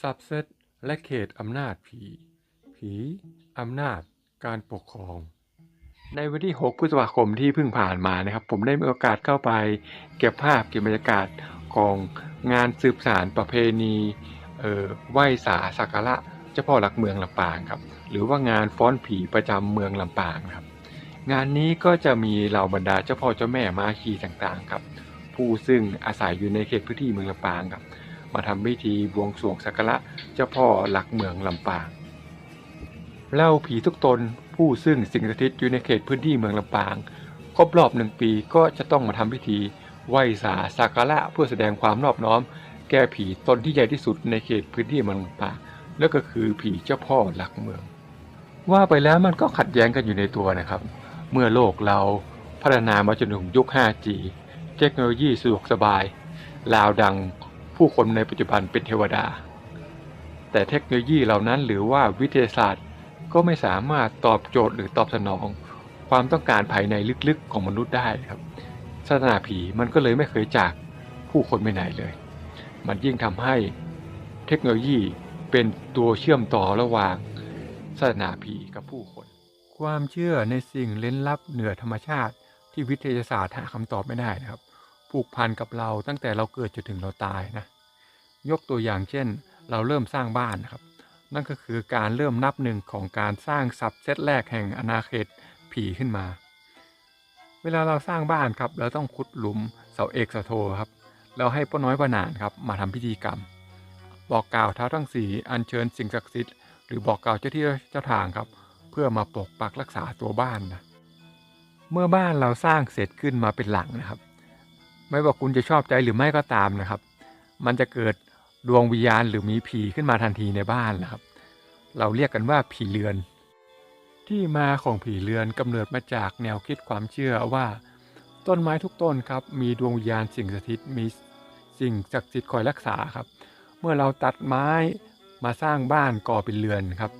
สับเซตและเขตอำนาจผี ผีอำนาจการปกครอง ในวันที่ 6 พฤษภาคมที่เพิ่งผ่านมานะครับ ผมได้มีโอกาสเข้าไปเก็บภาพเก็บบรรยากาศของงานสืบสารประเพณีเอ่อไหว้สาสักการะเจ้าพ่อหลักเมืองลำปางครับ หรือว่างานฟ้อนผีประจำเมืองลำปางครับ งานนี้ก็จะมีเหล่าบรรดาเจ้าพ่อเจ้าแม่มาคีต่างๆครับ ผู้ซึ่งอาศัยอยู่ในเขตพื้นที่เมืองลำปางครับ มาทำพิธีบวงสรวงสักการะเจ้าพ่อหลักเมืองลำปาง เล่าผีทุกตนผู้ซึ่งสิงสถิตอยู่ในเขตพื้นที่เมืองลำปางครบรอบหนึ่งปีก็จะต้องมาทำพิธีไหว้สาสักการะเพื่อแสดงความนอบน้อม แก้ผีตนที่ใหญ่ที่สุดในเขตพื้นที่เมืองลำปางนั่นก็คือผีเจ้าพ่อหลักเมือง ว่าไปแล้วมันก็ขัดแย้งกันอยู่ในตัวนะครับ เมื่อโลกเราพัฒนามาจนถึงยุค 5G เทคโนโลยีสะดวกสบาย ลาวดัง ผู้คนในปัจจุบันเป็นเทวดา แต่เทคโนโลยีเหล่านั้นหรือว่าวิทยาศาสตร์ก็ไม่สามารถตอบโจทย์หรือตอบสนอง ความต้องการภายในลึกๆของมนุษย์ได้ครับศาสนาผีมันก็เลยไม่เคยจากผู้คนไปไหนเลย มันยิ่งทำให้เทคโนโลยีเป็นตัวเชื่อมต่อระหว่างศาสนาผีกับผู้คน ความเชื่อในสิ่งเล้นลับเหนือธรรมชาติ ที่วิทยาศาสตร์หาคำตอบไม่ได้นะครับ ผูกพันกับเราตั้งแต่เราเกิดจนถึงเราตายนะ ยกตัวอย่างเช่น เราเริ่มสร้างบ้านนะครับ นั่นก็คือการเริ่มนับหนึ่งของการสร้างสับเซตแรกแห่งอาณาเขตผีขึ้นมา เวลาเราสร้างบ้านครับเราต้องขุดหลุมเสาเอกเสาโทครับ เราให้ป้าน้อยป้านานครับมาทำพิธีกรรม บอกกล่าวท้าทั้งสีอัญเชิญสิ่งศักดิ์สิทธิ์หรือบอกกล่าวเจ้าที่เจ้าทางครับ เพื่อมาปกปักรักษาตัวบ้านนะเมื่อบ้านเราสร้างเสร็จขึ้นมาเป็นหลังนะครับ ไม่ว่าคุณจะชอบใจหรือไม่ก็ตามนะครับ มันจะเกิด ดวงวิญญาณหรือมีผีขึ้นมาทันทีในบ้านนะครับ เราเรียกกันว่าผีเรือน ที่มาของผีเรือนกำเนิดมาจากแนวคิดความเชื่อว่า ต้นไม้ทุกต้นครับมีดวงวิญญาณสิ่งสถิตมีสิ่งศักดิ์สิทธิ์คอยรักษาครับ เมื่อเราตัดไม้มาสร้างบ้านก่อเป็นเรือนครับ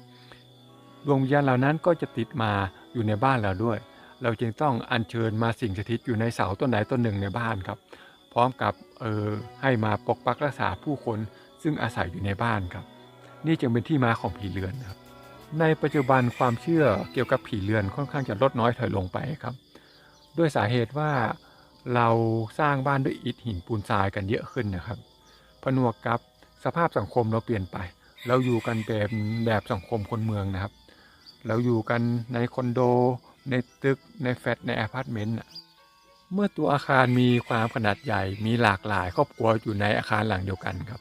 ดวงวิญญาณเหล่านั้นก็จะติดมาอยู่ในบ้านเราด้วย เราจึงต้องอัญเชิญมาสิ่งสถิตอยู่ในเสาต้นไหนต้นหนึ่งในบ้านครับ พร้อมกับ เออให้มาปกปักรักษาผู้คนซึ่งอาศัยอยู่ในบ้านครับ นี่จึงเป็นที่มาของผีเรือนครับ ในปัจจุบันความเชื่อเกี่ยวกับผีเรือนค่อนข้างจะลดน้อยถอยลงไปครับ ด้วยสาเหตุว่าเราสร้างบ้านด้วยอิฐหินปูนทรายกันเยอะขึ้นนะครับ ผนวกกับสภาพสังคมเราเปลี่ยนไป เราอยู่กันแบบแบบสังคมคนเมืองนะครับ เราอยู่กันในคอนโด ในตึกในแฟลตในอพาร์ตเมนต์ เมื่อตัวอาคารมีความขนาดใหญ่มีหลากหลายครอบครัวอยู่ในอาคารหลังเดียวกันครับ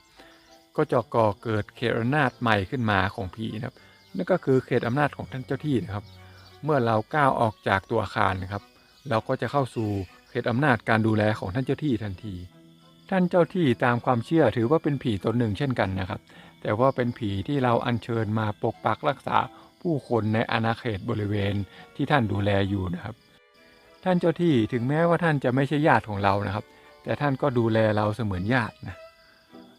ก็จะก่อเกิดเขตอำนาจใหม่ขึ้นมาของผีนะครับนั่นก็คือเขตอำนาจของท่านเจ้าที่นะครับ เมื่อเราก้าวออกจากตัวอาคารนะครับ เราก็จะเข้าสู่เขตอำนาจการดูแลของท่านเจ้าที่ทันที ท่านเจ้าที่ตามความเชื่อถือว่าเป็นผีตนหนึ่งเช่นกันนะครับ แต่ว่าเป็นผีที่เราอัญเชิญมาปกปักรักษาผู้คนในอาณาเขตบริเวณที่ท่านดูแลอยู่นะครับ ท่านเจ้าที่ถึงแม้ว่าท่านจะไม่ใช่ญาติของเรานะครับ แต่ท่านก็ดูแลเราเสมือนญาตินะ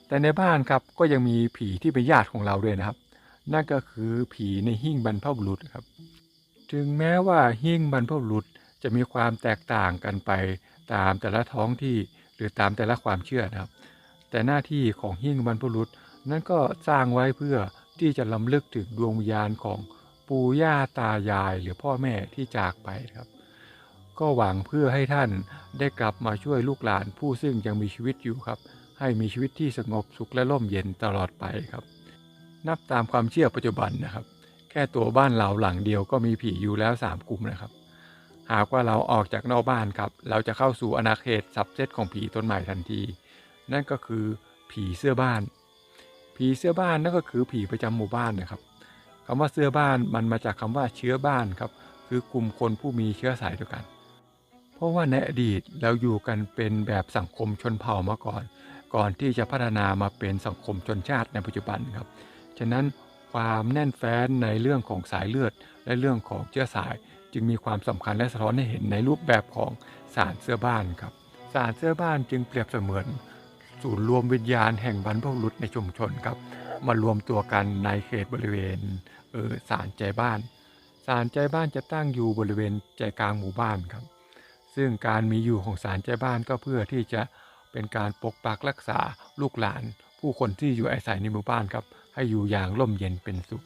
แต่ในบ้านครับก็ยังมีผีที่เป็นญาติของเราด้วยนะครับ นั่นก็คือผีในหิ้งบรรพบุรุษครับ ถึงแม้ว่าหิ้งบรรพบุรุษจะมีความแตกต่างกันไปตามแต่ละท้องที่หรือตามแต่ละความเชื่อนะครับ แต่หน้าที่ของหิ้งบรรพบุรุษนั้นก็สร้างไว้เพื่อที่จะล้ำลึกถึงดวงวิญญาณของปู่ย่าตายายหรือพ่อแม่ที่จากไปครับ ก็หวังเพื่อให้ท่านได้กลับมาช่วยลูกหลานผู้ซึ่งยังมีชีวิตอยู่ครับ ให้มีชีวิตที่สงบสุขและร่มเย็นตลอดไปครับ นับตามความเชื่อปัจจุบันนะครับ แค่ตัวบ้านเราหลังเดียวก็มีผีอยู่แล้วสามกลุ่มนะครับ หากว่าเราออกจากนอกบ้านครับ เราจะเข้าสู่อาณาเขตสับเซตของผีต้นใหม่ทันที นั่นก็คือผีเสื้อบ้าน ผีเสื้อบ้านนั่นก็คือผีประจำหมู่บ้านนะครับคำว่าเสื้อบ้านมันมาจากคำว่าเชื้อบ้านครับคือกลุ่มคนผู้มีเชื้อสายเดียวกันเราะว่าในอดีตเราอยู่กันเป็นแบบสังคมชนเผ่ามาก่อน ก่อนที่จะพัฒนามาเป็นสังคมชนชาติในปัจจุบันครับ ฉะนั้นความแน่นแฟ้นในเรื่องของสายเลือด และเรื่องของเชื้อสาย จึงมีความสำคัญและสะท้อนให้เห็นในรูปแบบของสารเสื้อบ้านครับ สารเสื้อบ้านจึงเปรียบเสมือน ศูนย์รวมวิญญาณแห่งบรรพบุรุษในชุมชนครับ มารวมตัวกันในเขตบริเวณเออศาลใจบ้านศาลใจบ้านจะตั้งอยู่บริเวณใจกลางหมู่บ้านครับ ซึ่งการมีอยู่ของศาลใจบ้านก็เพื่อที่จะเป็นการปกปักรักษาลูกหลาน ผู้คนที่อยู่อาศัยในหมู่บ้านครับ ให้อยู่อย่างร่มเย็นเป็นสุข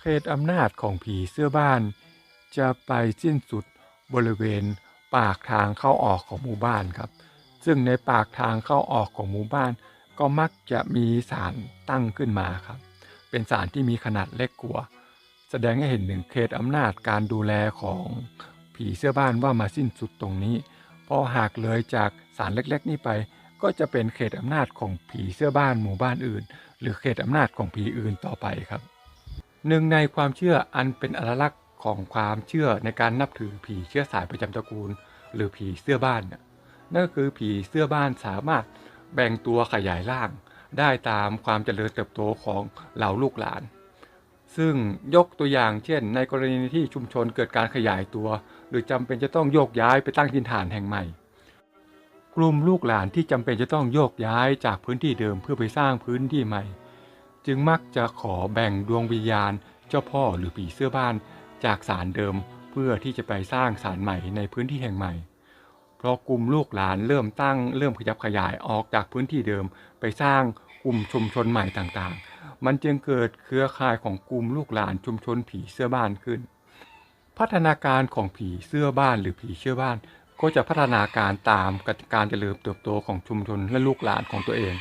เขตอำนาจของผีเสื้อบ้าน จะไปสิ้นสุดบริเวณปากทางเข้าออกของหมู่บ้านครับ ซึ่งในปากทางเข้าออกของหมู่บ้าน ก็มักจะมีศาลตั้งขึ้นมาครับ เป็นศาลที่มีขนาดเล็กกว่า แสดงให้เห็นถึงเขตอำนาจการดูแลของ ผีเสื้อบ้านว่ามาสิ้นสุดตรงนี้ พอหากเลยจากศาลเล็กๆ นี้ไป ก็จะเป็นเขตอำนาจของผีเสื้อบ้านหมู่บ้านอื่น หรือเขตอำนาจของผีอื่นต่อไปครับ หนึ่งในความเชื่ออันเป็นอัตลักษณ์ของความเชื่อในการนับถือผีเชื้อสายประจำตระกูล หรือผีเสื้อบ้านน่ะนั่นก็คือผีเสื้อบ้านสามารถแบ่งตัวขยายร่าง ได้ตามความเจริญเติบโตของเหล่าลูกหลาน ซึ่งยกตัวอย่างเช่น ในกรณีที่ชุมชนเกิดการขยายตัว หรือจำเป็นจะต้องโยกย้ายไปตั้งถิ่นฐานแห่งใหม่ กลุ่มลูกหลานที่จำเป็นจะต้องโยกย้ายจากพื้นที่เดิมเพื่อไปสร้างพื้นที่ใหม่ จึงมักจะขอแบ่งดวงวิญญาณ เจ้าพ่อหรือผีเสื้อบ้าน จากศาลเดิมเพื่อที่จะไปสร้างศาลใหม่ในพื้นที่แห่งใหม่ เพราะกลุ่มลูกหลานเริ่มตั้งเริ่มขยับขยายออกจากพื้นที่เดิมไปสร้างกลุ่มชุมชนใหม่ต่างๆ มันจึงเกิดเครือข่ายของกลุ่มลูกหลานชุมชนผีเสื้อบ้านขึ้น พัฒนาการของผีเสื้อบ้านหรือผีเสื้อบ้าน ก็จะพัฒนาการตามการเจริญเติบโตของชุมชนและลูกหลานของตัวเอง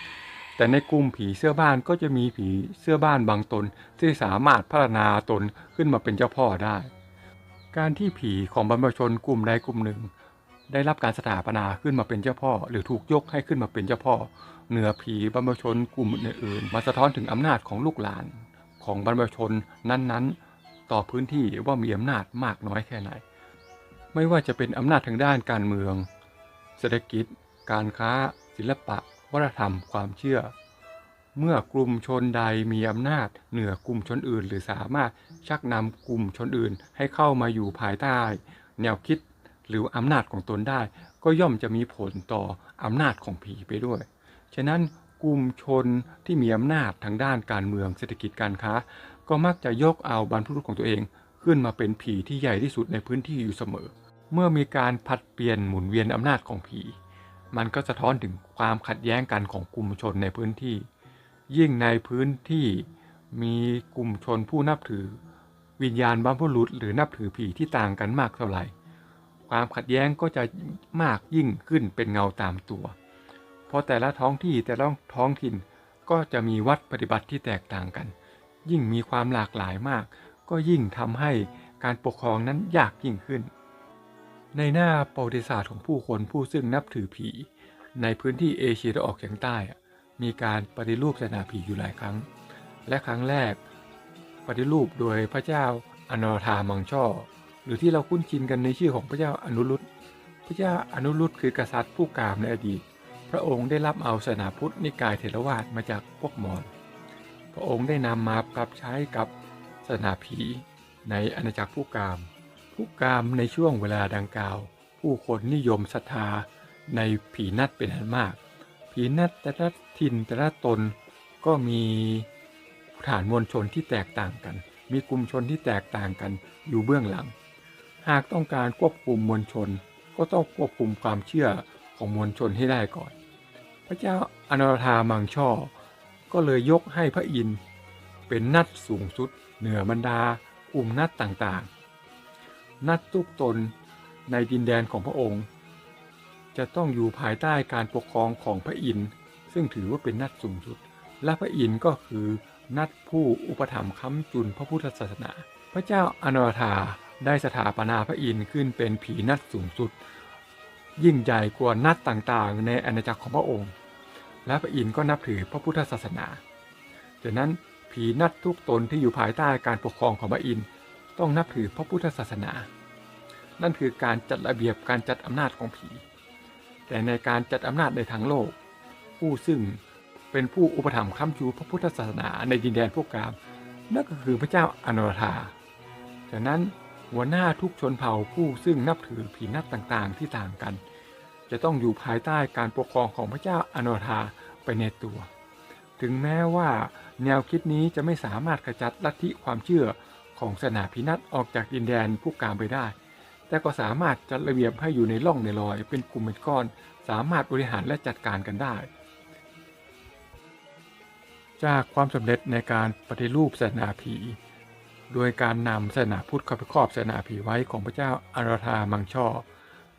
แต่ในกลุ่มผีเสื้อบ้านก็จะมีผีเสื้อบ้านบางตน ที่สามารถพัฒนาตนขึ้นมาเป็นเจ้าพ่อได้ การที่ผีของบรรพชนกลุ่มใดกลุ่มหนึ่ง ได้รับการสถาปนาขึ้นมาเป็นเจ้าพ่อ หรือถูกยกให้ขึ้นมาเป็นเจ้าพ่อ เหนือผีบรรพชนกลุ่มอื่นๆมาสะท้อนถึงอำนาจของลูกหลาน ของบรรพชนนั้นๆ ต่อพื้นที่ว่ามีอำนาจมากน้อยแค่ไหน ไม่ว่าจะเป็นอำนาจทางด้านการเมือง เศรษฐกิจ การค้า ศิลปะ วัฒนธรรม ความเชื่อ เมื่อกลุ่มชนใดมีอำนาจเหนือกลุ่มชนอื่น หรือสามารถชักนำกลุ่มชนอื่นให้เข้ามาอยู่ภายใต้ แนวคิดหรืออำนาจของตนได้ ก็ย่อมจะมีผลต่ออำนาจของผีไปด้วย ฉะนั้นกลุ่มชนที่มีอำนาจทางด้านการเมืองเศรษฐกิจการค้า ก็มักจะยกเอาบรรพบุรุษของตัวเอง ขึ้นมาเป็นผีที่ใหญ่ที่สุดในพื้นที่อยู่เสมอ เมื่อมีการผัดเปลี่ยนหมุนเวียนอำนาจของผี มันก็สะท้อนถึงความขัดแย้งกันของกลุ่มชนในพื้นที่ ยิ่งในพื้นที่มีกลุ่มชนผู้นับถือ วิญญาณบรรพบุรุษหรือนับถือผีที่ต่างกันมากเท่าไหร่ ความขัดแย้งก็จะมากยิ่งขึ้นเป็นเงาตามตัว เพราะแต่ละท้องที่แต่ละท้องถิ่น ก็จะมีวัดปฏิบัติที่แตกต่างกัน ยิ่งมีความหลากหลายมาก ก็ยิ่งทำให้การปกครองนั้นยากยิ่งขึ้น ในหน้าประวัติศาสตร์ของผู้คนผู้ซึ่งนับถือผี ในพื้นที่เอเชียตะวันออกเฉียงใต้ มีการปฏิรูปศาสนาผีอยู่หลายครั้ง และครั้งแรก ปฏิรูปโดยพระเจ้าอนรธามังช่อ หรือที่เราคุ้นชินกันในชื่อของพระเจ้าอนุรุตพระเจ้าอนุรุตคือกษัตริย์ผู้กามในอดีต พระองค์ได้รับเอาศาสนาพุทธนิกายเถรวาทมาจากพวกมอญ พระองค์ได้นำมาปรับใช้กับศาสนาผีในอาณาจักรผู้กาม ผู้กามในช่วงเวลาดังกล่าว ผู้คนนิยมศรัทธาในผีนัดเป็นอันมาก ผีนัดแต่ละถิ่นแต่ละตนก็มีฐานมวลชนที่แตกต่างกัน มีกลุ่มชนที่แตกต่างกันอยู่เบื้องหลัง หากต้องการควบคุมมวลชนก็ต้องควบคุมความเชื่อ ของมวลชนให้ได้ก่อน พระเจ้าอนรธามังช่อ ก็เลยยกให้พระอินทร์เป็นนัดสูงสุดเหนือบรรดากลุ่มนัดต่างๆ นัดทุกตนในดินแดนของพระองค์ จะต้องอยู่ภายใต้การปกครองของพระอินทร์ซึ่งถือว่าเป็นนัดสูงสุด และพระอินทร์ก็คือนัดผู้อุปถัมภ์ค้ำจุนพระพุทธศาสนา พระเจ้าอนรธาได้สถาปนาพระอินทร์ขึ้นเป็นผีนัดสูงสุด ยิ่งใหญ่กว่านัดต่างๆ ในอาณาจักรของพระองค์ และพระอินทร์ก็นับถือพระพุทธศาสนาดังนั้นผีนัดทุกตนที่อยู่ภายใต้การปกครองของพระอินทร์ต้องนับถือพระพุทธศาสนา นั่นคือการจัดระเบียบการจัดอำนาจของผี แต่ในการจัดอำนาจในทางโลก ผู้ซึ่งเป็นผู้อุปถัมภ์ค้ำชูพระพุทธศาสนาในดินแดนพวกกามนั่นก็คือพระเจ้าอนุรธาจากนั้น หัวหน้าทุกชนเผ่าผู้ซึ่งนับถือผีนัดต่างๆที่ต่างกัน จะต้องอยู่ภายใต้การปกครองของพระเจ้าอนรธาไปในตัว ถึงแม้ว่าแนวคิดนี้จะไม่สามารถขจัดลัทธิความเชื่อของศาสนาพินัตออกจากดินแดนผู้กามไปได้ แต่ก็สามารถจัดระเบียบให้อยู่ในร่องในรอย เป็นกลุ่มเป็นก้อน สามารถบริหารและจัดการกันได้ จากความสำเร็จในการปฏิรูปศาสนาผี โดยการนำศาสนาพุทธเข้าไปครอบศาสนาผีไว้ของพระเจ้าอาราธามังช่อ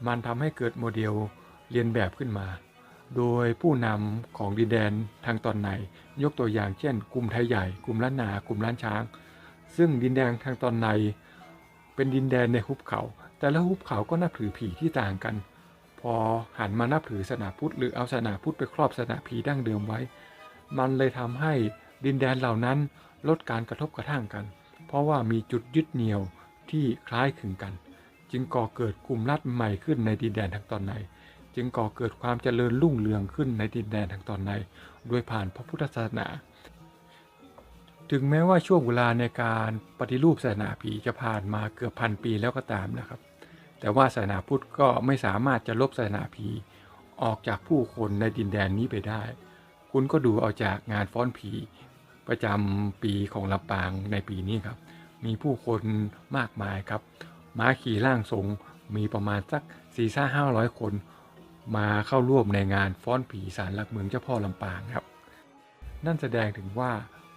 มันทำให้เกิดโมเดลเรียนแบบขึ้นมา โดยผู้นำของดินแดนทางตอนในยกตัวอย่างเช่น กลุ่มไทยใหญ่ กลุ่มล้านนากลุ่มล้านช้าง ซึ่งดินแดนทางตอนใน เป็นดินแดนในหุบเขา แต่ละหุบเขาก็นับถือผีที่ต่างกัน พอหันมานับถือศาสนาพุทธหรือเอาศาสนาพุทธไปครอบศาสนาผีดั้งเดิมไว้ มันเลยทำให้ดินแดนเหล่านั้นลดการกระทบกระทั่งกัน เพราะว่ามีจุดยึดเหนี่ยวที่คล้ายคลึงกัน จึงก่อเกิดกลุ่มรัฐใหม่ขึ้นในดินแดนทางตอนใน จึงก่อเกิดความเจริญรุ่งเรืองขึ้นในดินแดนทางตอนใน โดยผ่านพระพุทธศาสนา ถึงแม้ว่าช่วงเวลาในการปฏิรูปศาสนาผีจะผ่านมาเกือบพันปีแล้วก็ตามนะครับ แต่ว่าศาสนาพุทธก็ไม่สามารถจะลบศาสนาผีออกจากผู้คนในดินแดนนี้ไปได้ คุณก็ดูเอาจากงานฟ้อนผี ประจำปีของลำปางในปีนี้ครับ มีผู้คนมากมายครับ ม้าขี่ร่างทรงมีประมาณสัก4ี่ห้าห้าร้อยคน มาเข้าร่วมในงานฟ้อนผีสารหลักเมืองเจ้าพ่อลำปางครับ นั่นแสดงถึงว่า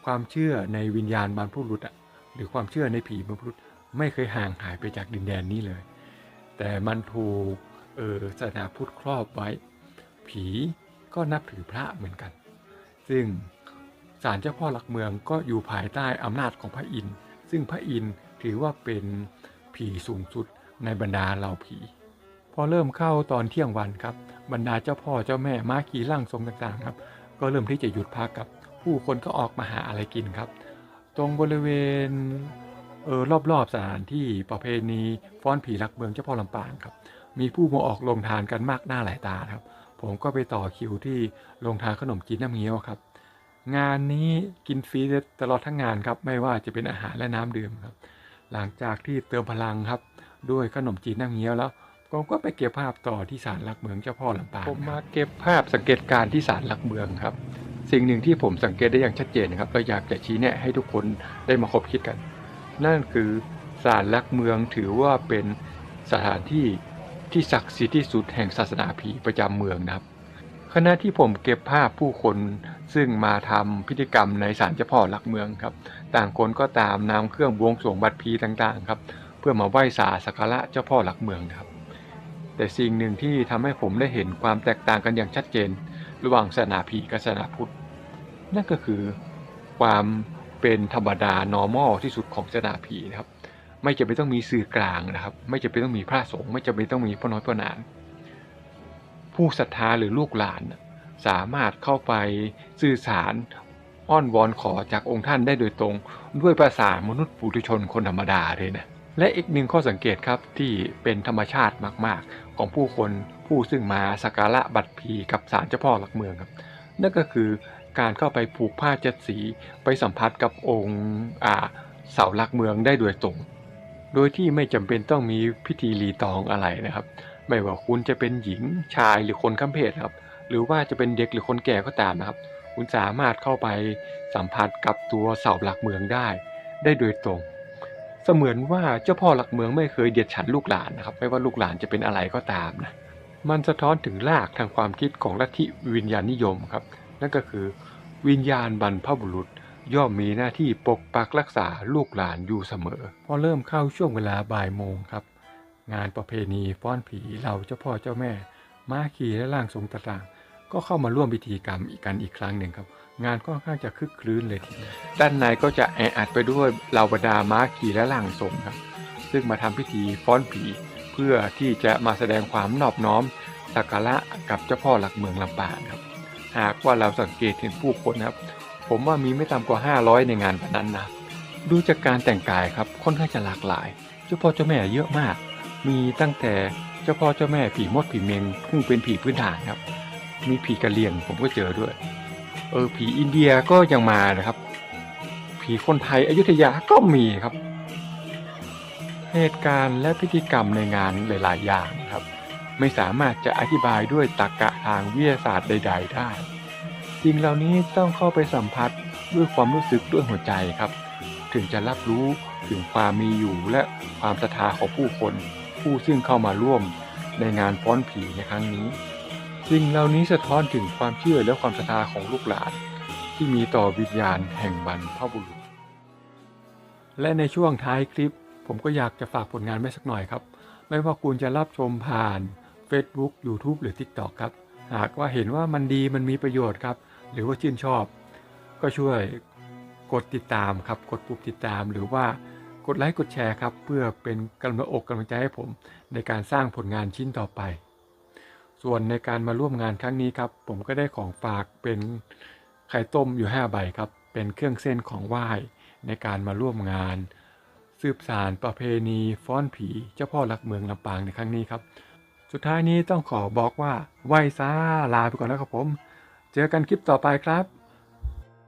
ความเชื่อในวิญญาณบรรพบุรุษอะหรือความเชื่อในผีบรรพบุรุษไม่เคยห่างหายไปจากดินแดนนี้เลย แต่มันถูกเออศาสนาพุทธครอบไว้ ผีก็นับถือพระเหมือนกัน ซึ่ง ศาลเจ้าพ่อหลักเมืองก็อยู่ภายใต้อำนาจของพระอินทร์ ซึ่งพระอินทร์ถือว่าเป็นผีสูงสุดในบรรดาเหล่าผี พอเริ่มเข้าตอนเที่ยงวันครับ บรรดาเจ้าพ่อเจ้าแม่ม้าขี่ร่างทรงต่างๆครับ ก็เริ่มที่จะหยุดพักครับ ผู้คนก็ออกมาหาอะไรกินครับ ตรงบริเวณเออรอบๆสถานที่ประเพณีฟ้อนผีรักเมืองเจ้าพ่อลำปางครับ มีผู้มาออกลงทานกันมากหน้าหลายตาครับ ผมก็ไปต่อคิวที่โรงทานขนมจีนน้ำเงี้ยวครับ งานนี้กินฟรีตลอดทั้งงานครับ ไม่ว่าจะเป็นอาหารและน้ำดื่มครับ หลังจากที่เติมพลังครับ ด้วยขนมจีนน้ำเงี้ยวแล้วผมก็ไปเก็บภาพต่อที่ศาลหลักเมืองเจ้าพ่อลำปางผมมาเก็บภาพสังเกตการณ์ที่ศาลหลักเมืองครับ สิ่งหนึ่งที่ผมสังเกตได้อย่างชัดเจนครับเราอยากจะชี้แนะให้ทุกคนได้มาคบคิดกัน นั่นคือศาลหลักเมืองถือว่าเป็นสถานที่ที่ศักดิ์สิทธิ์ที่สุดแห่งศาสนาผีประจำเมืองนะครับขณะที่ผมเก็บภาพผู้คน ซึ่งมาทำพิธีกรรมในศาลเจ้าพ่อหลักเมืองครับ ต่างคนก็ตามนำเครื่องบวงสรวงบัตรผีต่างๆครับเพื่อมาไหว้สาสักการะเจ้าพ่อหลักเมืองครับ แต่สิ่งหนึ่งที่ทำให้ผมได้เห็นความแตกต่างกันอย่างชัดเจน ระหว่างศาสนาผีกับศาสนาพุทธ นั่นก็คือความเป็นธรรมดา normal ที่สุดของศาสนาผีนะครับ ไม่จำเป็นต้องมีสื่อกลางนะครับ ไม่จำเป็นต้องมีพระสงฆ์ไม่จำเป็นต้องมีพ่อน้อยพ่อนาน ผู้ศรัทธาหรือลูกหลานนะ สามารถเข้าไปสื่อสารอ้อนวอนขอจากองค์ท่านได้โดยตรง ด้วยภาษามนุษย์ปุถุชนคนธรรมดาเลยนะและอีกหนึ่งข้อสังเกตครับที่เป็นธรรมชาติมาก ๆ ของผู้คนผู้ซึ่งมาสักการะบัตรพีกับศาลเจ้าพ่อหลักเมืองครับนั่นก็คือการเข้าไปผูกผ้าเจ็ดสีไปสัมผัสกับองค์อ่าเสาหลักเมืองได้โดยตรง โดยที่ไม่จำเป็นต้องมีพิธีรีตองอะไรนะครับ ไม่ว่าคุณจะเป็นหญิงชายหรือคนข้ามเพศครับ หรือว่าจะเป็นเด็กหรือคนแก่ก็ตามนะครับ คุณสามารถเข้าไปสัมผัสกับตัวเสาหลักเมืองได้ ได้โดยตรง เสมือนว่าเจ้าพ่อหลักเมืองไม่เคยเดียดฉันลูกหลานนะครับ ไม่ว่าลูกหลานจะเป็นอะไรก็ตามนะมันสะท้อนถึงรากทางความคิดของลัทธิวิญญาณนิยมครับ นั่นก็คือ วิญญาณบรรพบุรุษย่อมมีหน้าที่ปกปักรักษาลูกหลานอยู่เสมอ พอเริ่มเข้าช่วงเวลาบ่ายโมงครับ งานประเพณีฟ้อนผีเหล่าเจ้าพ่อเจ้าแม่ ม้าขี่และร่างทรงต่างๆ ก็เข้ามาร่วมพิธีกรรมอีกกันอีกครั้งหนึ่งครับ งานค่อนข้างจะคึกคลื้นเลยทีเดียวด้านในก็จะแออัดไปด้วยเหล่าบรรดาม้าขี่และร่างทรงครับ ซึ่งมาทำพิธีฟ้อนผี เพื่อที่จะมาแสดงความนอบน้อมสักการะกับเจ้าพ่อหลักเมืองลำปางครับ หากว่าเราสังเกตเห็นผู้คนครับ ผมว่ามีไม่ต่ำกว่า 500 ในงานวันนั้นนะดูจากการแต่งกายครับค่อนข้างจะหลากหลาย เจ้าพ่อเจ้าแม่เยอะมาก มีตั้งแต่เจ้าพ่อเจ้าแม่ผีมดผีเมงซึ่งเป็นผีพื้นฐานครับ มีผีกะเหรี่ยงผมก็เจอด้วย เออ ผีอินเดียก็ยังมานะครับ ผีคนไทยอยุธยาก็มีครับ เหตุการณ์และพิธีกรรมในงานหลาย ๆ อย่างครับ ไม่สามารถจะอธิบายด้วยตรรกะทางวิทยาศาสตร์ใด ๆ ได้สิ่งเหล่านี้ต้องเข้าไปสัมผัสด้วยความรู้สึกด้วยหัวใจครับ ถึงจะรับรู้ถึงความมีอยู่และความศรัทธาของผู้คน ผู้ซึ่งเข้ามาร่วมในงานฟ้อนผีในครั้งนี้ สิ่งเหล่านี้สะท้อนถึงความเชื่อและความศรัทธาของลูกหลาน ที่มีต่อวิญญาณแห่งบรรพบุรุษ และในช่วงท้ายคลิป ผมก็อยากจะฝากผลงานไว้สักหน่อยครับ ไม่ว่าคุณจะรับชมผ่าน Facebook YouTube หรือ TikTok ครับ หากว่าเห็นว่ามันดีมันมีประโยชน์ครับ หรือว่าชื่นชอบ ก็ช่วยกดติดตามครับ กดปุ่มติดตามหรือว่ากดไลค์กดแชร์ครับ เพื่อเป็นกำลังอกกำลังใจให้ผมในการสร้างผลงานชิ้นต่อไป ส่วนในการมาร่วมงานครั้งนี้ครับผมก็ได้ของฝากเป็นไข่ต้มอยู่ 5 ใบครับ เป็นเครื่องเส้นของไหว้ในการมาร่วมงาน สืบสารประเพณีฟ้อนผีเจ้าพ่อหลักเมืองลำปางในครั้งนี้ครับ สุดท้ายนี้ต้องขอบอกว่าไหว้ซาลาไปก่อนแล้วครับผม เจอกันคลิปต่อไปครับ